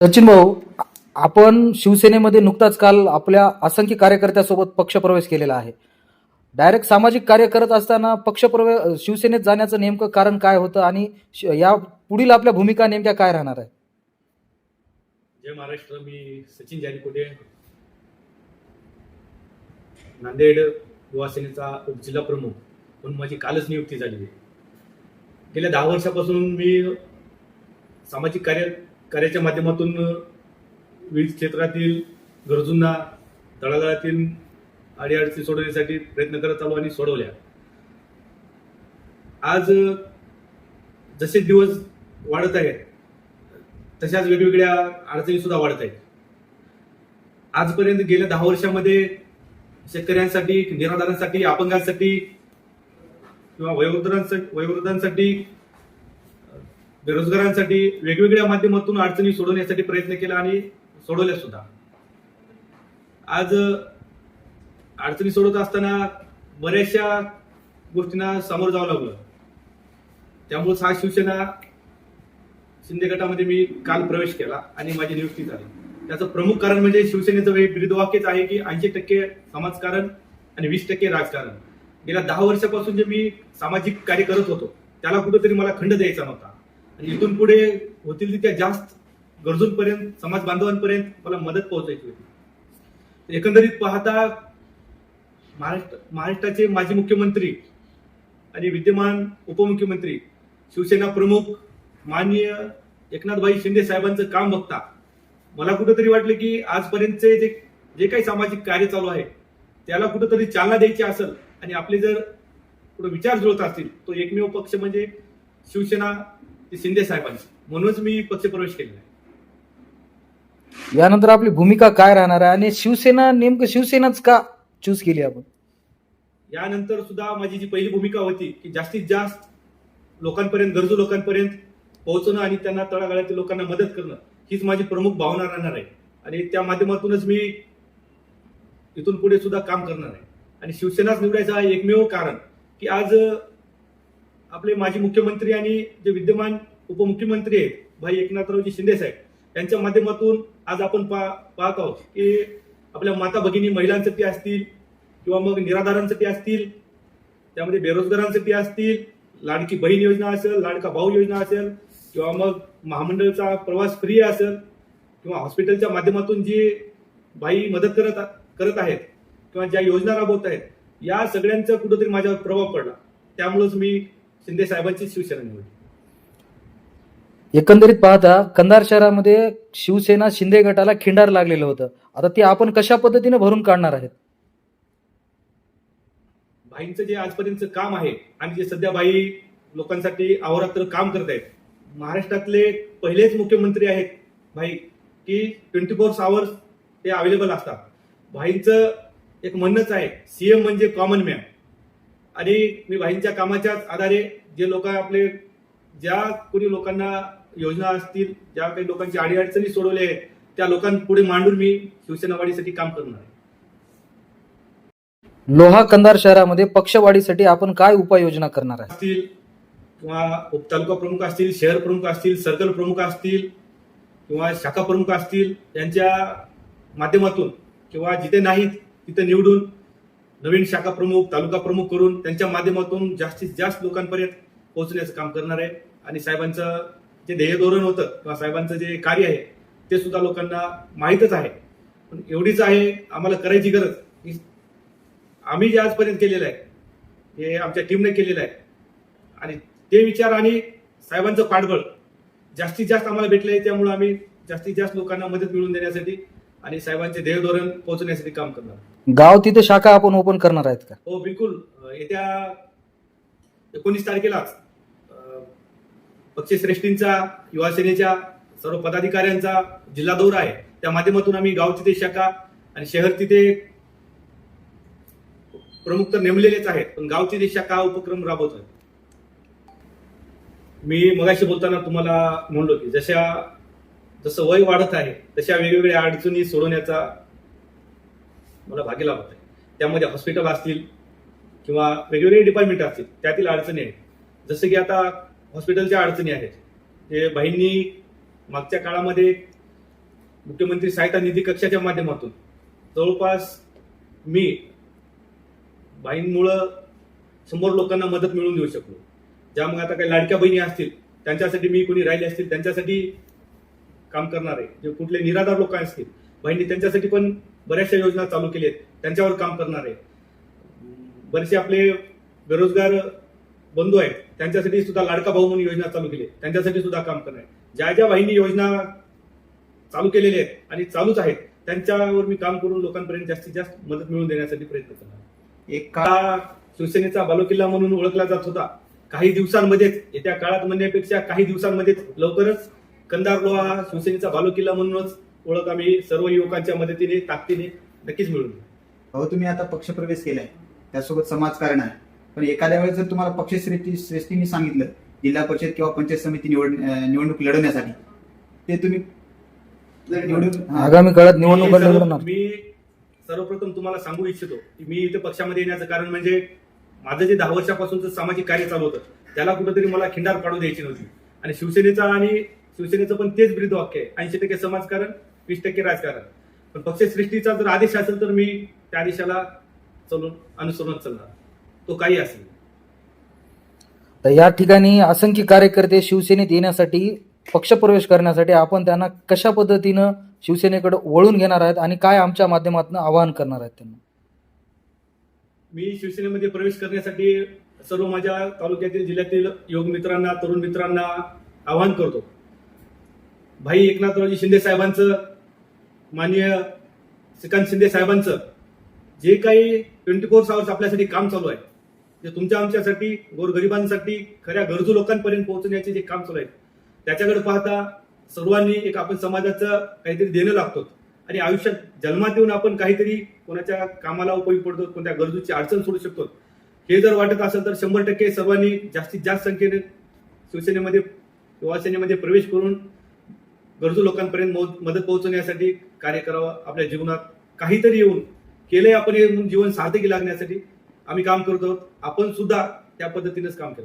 सचिन भाऊ आपण शिवसेनेमध्ये नुकताच काल आपल्या असंख्य कार्यकर्त्यासोबत पक्षप्रवेश केलेला आहे. डायरेक्ट सामाजिक कार्य करत असताना पक्षप्रवेश शिवसेनेत जाण्याचं नेमकं कारण काय होतं आणि या पुढील आपल्या भूमिका नेमक्या काय राहणार आहे? जय महाराष्ट्र मी सचिन जानीकोटे. नांदेड युवासेनेचा उपजिल्हा प्रमुख म्हणून माझी कालच नियुक्ती झाली गेल्या दहा वर्षापासून मी सामाजिक कार्य कार्याच्या माध्यमातून वीज क्षेत्रातील गरजूंना तळागाळातील अडीअडचणी सोडवण्यासाठी प्रयत्न करत आलो आणि सोडवल्या. आज जसे दिवस वाढत आहेत तशाच वेगवेगळ्या अडचणी सुद्धा वाढत आहेत. आजपर्यंत गेल्या दहा वर्षामध्ये शेतकऱ्यांसाठी निराधारांसाठी अपंगांसाठी किंवा वयोवृद्धांसाठी वयोवृद्धांसाठी बेरोजगारांसाठी वेगवेगळ्या माध्यमातून अडचणी सोडवण्यासाठी प्रयत्न केला आणि सोडवल्या सुद्धा. आज अडचणी सोडवत असताना बऱ्याचशा गोष्टींना सामोरं जावं लागलं. त्यामुळे हा शिवसेना शिंदे गटामध्ये मी काल प्रवेश केला आणि माझी नियुक्ती झाली. त्याचं प्रमुख कारण म्हणजे शिवसेनेचं हे आहे की ऐंशी टक्के समाजकारण आणि वीस टक्के राजकारण. गेल्या दहा वर्षापासून जे मी सामाजिक कार्य करत होतो त्याला कुठेतरी मला खंड द्यायचा नव्हता. इथून पुढे होतील तितक्या जास्त गरजूंपर्यंत समाज बांधवांपर्यंत मला मदत पोहोचायची होती. एकंदरीत पाहता महाराष्ट्र महाराष्ट्राचे माजी मुख्यमंत्री आणि विद्यमान उपमुख्यमंत्री शिवसेना प्रमुख माननीय एकनाथभाई शिंदे साहेबांचं काम बघता मला कुठंतरी वाटलं की आजपर्यंतचे जे जे काही सामाजिक कार्य चालू आहे त्याला कुठंतरी चालना द्यायची असेल आणि आपले जर कुठं विचार जुळत असतील तो एकमेव पक्ष म्हणजे शिवसेना ते शिंदे साहेबांची. म्हणूनच मी पक्षप्रवेश केलेला आहे. यानंतर आपली भूमिका काय राहणार आहे? आणि शिवसेना नेमकं शिवसेनाच का चूज केली आपण? यानंतर सुद्धा माझी जी पहिली भूमिका होती की जास्तीत जास्त लोकांपर्यंत गरजू लोकांपर्यंत पोहोचणं आणि त्यांना तळागाळातील लोकांना मदत करणं हीच माझी प्रमुख भावना राहणार आहे. आणि त्या माध्यमातूनच मी इथून पुढे सुद्धा काम करणार आहे. आणि शिवसेनाच निवडायचं हा एकमेव कारण की आज आपले माजी मुख्यमंत्री आणि जे विद्यमान उपमुख्यमंत्री आहेत भाई एकनाथरावजी शिंदे साहेब यांच्या माध्यमातून आज आपण पा पाहत आहोत की आपल्या माता भगिनी महिलांसाठी असतील किंवा मग निराधारांसाठी असतील त्यामध्ये बेरोजगारांसाठी असतील लाडकी बहीण योजना असेल लाडका भाऊ योजना असेल किंवा मग महामंडळचा प्रवास फ्री असेल किंवा हॉस्पिटलच्या माध्यमातून जी बाई मदत करत करत आहेत किंवा ज्या योजना राबवत आहेत या सगळ्यांचा कुठंतरी माझ्यावर प्रभाव पडला. त्यामुळेच मी शिंदे साहेबांची शिवसेना निवडली एकंदरीत पाहता कंधार शहरामध्ये शिवसेना शिंदे गटाला खिंडार लागलेलं होतं. आता ते आपण कशा पद्धतीने भरून काढणार आहेत? भाईंचं जे आजपर्यंतचं काम आहे आणि जे सध्या भाई लोकांसाठी अहोरात्र काम करत आहेत महाराष्ट्रातले पहिलेच मुख्यमंत्री आहेत भाई की ट्वेंटी फोर आवर्स ते अवेलेबल असतात. भाईंचं एक म्हणणंच आहे सीएम म्हणजे कॉमन मॅन आणि मी भाईंच्या कामाच्याच आधारे जे लोक आपले ज्या कोणी लोकांना योजना असतील ज्या काही लोकांची अडीअडचणी सोडवल्या आहेत त्या लोकांपुढे मांडून मी शिवसेनावाढीसाठी काम करणार आहे. लोहा कंधार शहरामध्ये पक्षवाढीसाठी आपण काय उपाययोजना करणार आहे? असतील किंवा उपतालुका प्रमुख असतील शहर प्रमुख असतील सर्कल प्रमुख असतील किंवा शाखा प्रमुख असतील यांच्या माध्यमातून किंवा जिथे नाहीत तिथे निवडून नवीन शाखा प्रमुख तालुका प्रमुख करून त्यांच्या माध्यमातून जास्तीत जास्त लोकांपर्यंत पोहोचण्याचं काम करणार आहे. आणि साहेबांचं जे ध्येय धोरण होतं किंवा साहेबांचं जे कार्य आहे ते सुद्धा लोकांना माहीतच आहे. पण एवढीच आहे आम्हाला करायची गरज. की आम्ही जे आजपर्यंत केलेलं आहे हे आमच्या टीमने केलेलं आहे. आणि ते विचार आणि साहेबांचं पाठबळ जास्तीत जास्त आम्हाला भेटलं आहे त्यामुळे आम्ही जास्तीत जास्त लोकांना मदत मिळवून देण्यासाठी आणि साहेबांचे ध्येय धोरण पोहोचण्यासाठी काम करणार. गाव तिथे शाखा आपण ओपन करणार आहेत का? हो बिलकुल. येत्या एकोणीस तारखेलाच पक्षश्रेष्ठींचा युवा सेनेच्या सर्व पदाधिकाऱ्यांचा जिल्हा दौरा आहे. त्या माध्यमातून आम्ही गाव तिथे शाखा आणि शहर तिथे प्रमुख तर नेमलेलेच आहेत पण गाव तिथे शाखा हा उपक्रम राबवतोय. मी मगाशी बोलताना तुम्हाला म्हणलो की जशा जसं वय वाढत आहे तशा वेगवेगळ्या अडचणी सोडवण्याचा मला भाग्य लाभत आहे. त्यामध्ये हॉस्पिटल असतील किंवा वेगवेगळे डिपार्टमेंट असतील त्यातील अडचणी आहेत. जसं की आता हॉस्पिटलच्या अडचणी आहेत. ते बाईंनी मागच्या काळामध्ये मुख्यमंत्री सहायता निधी कक्षाच्या माध्यमातून जवळपास मी बाईंमुळं शंभर लोकांना मदत मिळवून देऊ शकलो. ज्यामुळे आता काही लाडक्या बहिणी असतील त्यांच्यासाठी मी कोणी राहिले असतील त्यांच्यासाठी काम करणार आहे जे कुठले निराधार लोक असतील बहिणी त्यांच्यासाठी पण बऱ्याचशा योजना चालू केल्या आहेत त्यांच्यावर काम करणार. आहे बरेचसे आपले बेरोजगार बंधू आहेत त्यांच्यासाठी सुद्धा लाडका भाऊ म्हणून योजना चालू केली. आहे. त्यांच्यासाठी सुद्धा काम करणार आहे. ज्या ज्या वाहिनी योजना चालू केलेल्या आहेत आणि चालूच आहेत त्यांच्यावर मी काम करून लोकांपर्यंत जास्तीत जास्त मदत मिळवून देण्यासाठी प्रयत्न करणार एक काळा शिवसेनेचा बालोकिल्ला म्हणून ओळखला जात होता. काही दिवसांमध्येच येत्या काळात म्हणण्यापेक्षा काही दिवसांमध्येच लवकरच कंदार लोहा हा शिवसेनेचा बालोकिल्ला म्हणूनच ओळख आम्ही सर्व युवकांच्या मदतीने ताकदीने नक्कीच मिळून. अहो तुम्ही आता पक्षप्रवेश केलाय त्यासोबत समाजकारण आहे पण एखाद्या वेळेस जर तुम्हाला पक्षश्रेष्ठी श्रेष्ठींनी सांगितलं जिल्हा परिषद किंवा पंचायत समिती निवड निवडणूक लढवण्यासाठी ते तुम्ही निवडून हा. आगामी काळात निवडणूक मी सर्व- लढवणार मी सर्वप्रथम तुम्हाला सांगू इच्छितो की मी इथे पक्षामध्ये येण्याचं कारण म्हणजे माझं जे दहा वर्षापासूनचं सामाजिक कार्य चालू होतं त्याला कुठेतरी मला खिंडार पाडू द्यायची नव्हती आणि शिवसेनेचा आणि शिवसेनेचं पण तेच ब्रीद वाक्य आहे. ऐंशी टक्के समाजकारण वीस टक्के राजकारण. पण पक्षश्रेष्ठीचा जर आदेश असेल तर मी त्या आदेशाला चलून अनुसरून चालणार. तो काही असेल. तर या ठिकाणी असंख्य कार्यकर्ते शिवसेनेत येण्यासाठी पक्षप्रवेश करण्यासाठी आपण त्यांना कशा पद्धतीनं शिवसेनेकडे वळून घेणार आहेत आणि काय आमच्या माध्यमातून आवाहन करणार आहेत त्यांना? मी शिवसेनेमध्ये प्रवेश करण्यासाठी सर्व माझ्या तालुक्यातील जिल्ह्यातील युवक मित्रांना तरुण मित्रांना आवाहन करतो. भाई एकनाथरावजी शिंदे साहेबांचं माननीय श्रीकांत शिंदे साहेबांचं जे काही ट्वेंटी फोर आवर्स आपल्यासाठी काम चालू आहे जे तुमच्या आमच्यासाठी गोरगरिबांसाठी खऱ्या गरजू लोकांपर्यंत पोहोचण्याचे जे काम चालू आहे त्याच्याकडे पाहता सर्वांनी एक आपण समाजाचं काहीतरी देणं लागतो. आणि आयुष्यात जन्मात येऊन आपण काहीतरी कोणाच्या कामाला उपयोगी पडतो कोणत्या गरजूची अडचण सोडू शकतो. हे जर वाटत असेल तर शंभर टक्के सर्वांनी जास्तीत जास्त संख्येने शिवसेनेमध्ये युवासेनेमध्ये प्रवेश करून गरजू लोकांपर्यंत मदत पोहोचवण्यासाठी कार्य करावं आपल्या जीवनात काहीतरी येऊन केलंय आपण जीवन सार्थकी लागण्यासाठी आम्ही काम करतो आहोत. आपण सुद्धा त्या पद्धतीनेच काम करतो